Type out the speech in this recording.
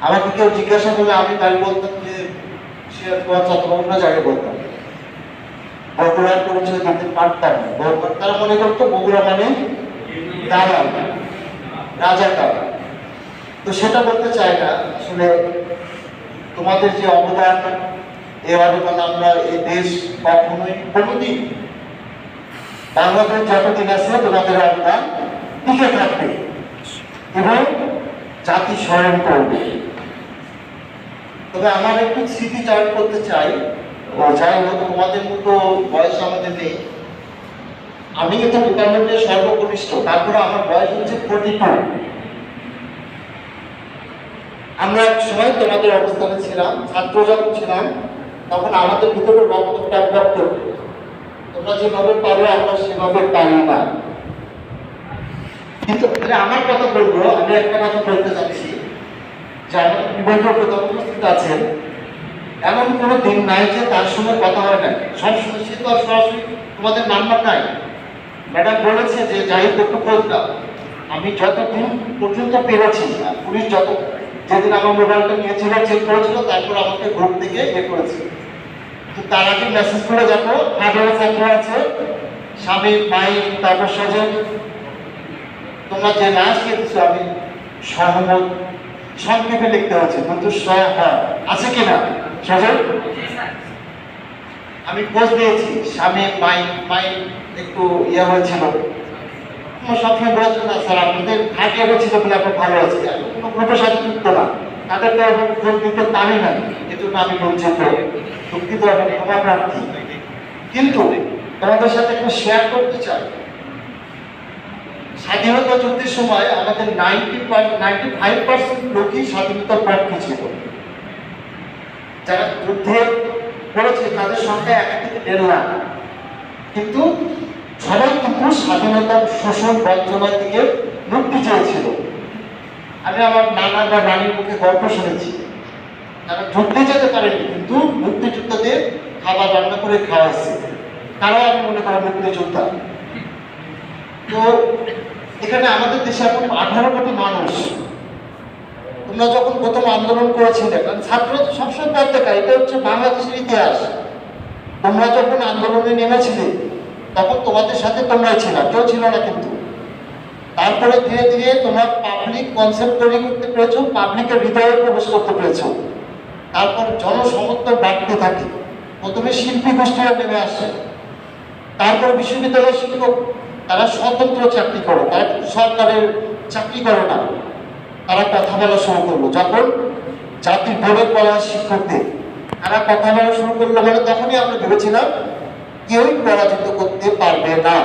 আমাকে কেউ জিজ্ঞাসা করলে আমি তাই বলতাম যে বলতাম। পারতাম তারা মনে করতো মানে তো সেটা বলতে চাই না। তোমাদের যে অবদান, এ অবদান আমরা এই দেশ কখনোই কোনোদিন বাংলাদেশ যতদিন আছে, তোমাদের অবদান টিকে থাকবে। এবং জাতি স্মরণ করবে। তবে আমার একটু স্মৃতিচারণ করতে চাই। যাই হোক, তোমাদের মতো বয়স আমাদের নেই। আমি কিন্তু ডিপার্টমেন্টের সর্বকনিষ্ঠ, তারপরে আমার বয়স হচ্ছে ফোর্টি আমরা এক সময় তোমাদের অবস্থানে ছিলাম, ছাত্র যখন ছিলাম, তখন আমাদের ভিতরে রক্ত ট্যাপ করতো। তোমরা যেভাবে পারো, আমরা সেভাবে পারি না। কিন্তু আমার কথা বলব আমি একটা কথা বলতে চাচ্ছি যে আমাদের প্রধান উপস্থিত আছেন, এমন কোনো দিন নাই যে তার সঙ্গে কথা হয় না। সবসময় সে তো সরাসরি তোমাদের নাম্বার নাই। ম্যাডাম বলেছে যে যাই একটু খোঁজ দাও আমি যতদিন পর্যন্ত পেরেছি পুলিশ যত যেদিন আমার মোবাইলটা নিয়েছিল চেক করেছিল, তারপর আমাকে গ্রুপ থেকে ইয়ে করেছে। তো তার আগে মেসেজ করে যাব হাজার ছাত্র আছে। স্বামী মাই তারপর সজন তোমরা যে নাচ খেতেছো আমি সহমত সংক্ষেপে লিখতে হচ্ছে কিন্তু হয়, আছে কিনা? সজল আমি খোঁজ দিয়েছি, স্বামী মাই মাই একটু ইয়ে হয়েছিল। সবসময় না, স্যার, আপনাদের থাকে হয়েছিল বলে আপনার ভালো আছে কোনো গ্রুপের সাথে যুক্ত না। তাদের তো এখন খোঁজ দিতে না। এজন্য আমি বঞ্চিত দুঃখিত এবং ক্ষমা প্রার্থী। কিন্তু তোমাদের সাথে একটু শেয়ার করতে চাই। স্বাধীনতা যুদ্ধের সময় আমাদের নাইনটি নাইনটি ফাইভ পার্সেন্ট লোকই স্বাধীনতার পক্ষে ছিল। যারা যুদ্ধে করেছে তাদের সংখ্যা এক থেকে দেড় লাখ। কিন্তু সবাই কিন্তু স্বাধীনতার শোষণ বঞ্চনা থেকে মুক্তি চেয়েছিল। আমি আমার নানা বা রানীর মুখে গল্প শুনেছি। তারা যুদ্ধে যেতে পারেনি, কিন্তু মুক্তিযোদ্ধাদের খাবার রান্না করে খাওয়াচ্ছে। তারাও আমি মনে করি মুক্তিযোদ্ধা। তো এখানে আমাদের দেশে এখন আঠারো কোটি মানুষ। তোমরা যখন প্রথম আন্দোলন করেছিলে ছাত্র সবসময় প্রত্যেকা এটা হচ্ছে বাংলাদেশের ইতিহাস। তোমরা যখন আন্দোলনে নেমেছিলে, তখন তোমাদের সাথে তোমরাই ছিল, কেউ ছিল না কিন্তু। তারপরে ধীরে ধীরে তোমরা পাবলিক কনসেপ্ট তৈরি করতে পেরেছ পাবলিকের হৃদয়ে প্রবেশ করতে পেরেছ। তারপর জনসমর্থন বাড়তে থাকে। প্রথমে শিল্পী গোষ্ঠীরা নেমে আসে। তারপর বিশ্ববিদ্যালয়ের শিক্ষক তারা স্বতন্ত্র চাকরি করে, তারা সরকারের চাকরি করে না। তারা কথা বলা শুরু করল। যখন জাতির বোর্ডের হয় শিক্ষকদের, তারা কথা বলা শুরু করল বলে তখনই আমরা ভেবেছিলাম কেউই পরাজিত করতে পারবে না।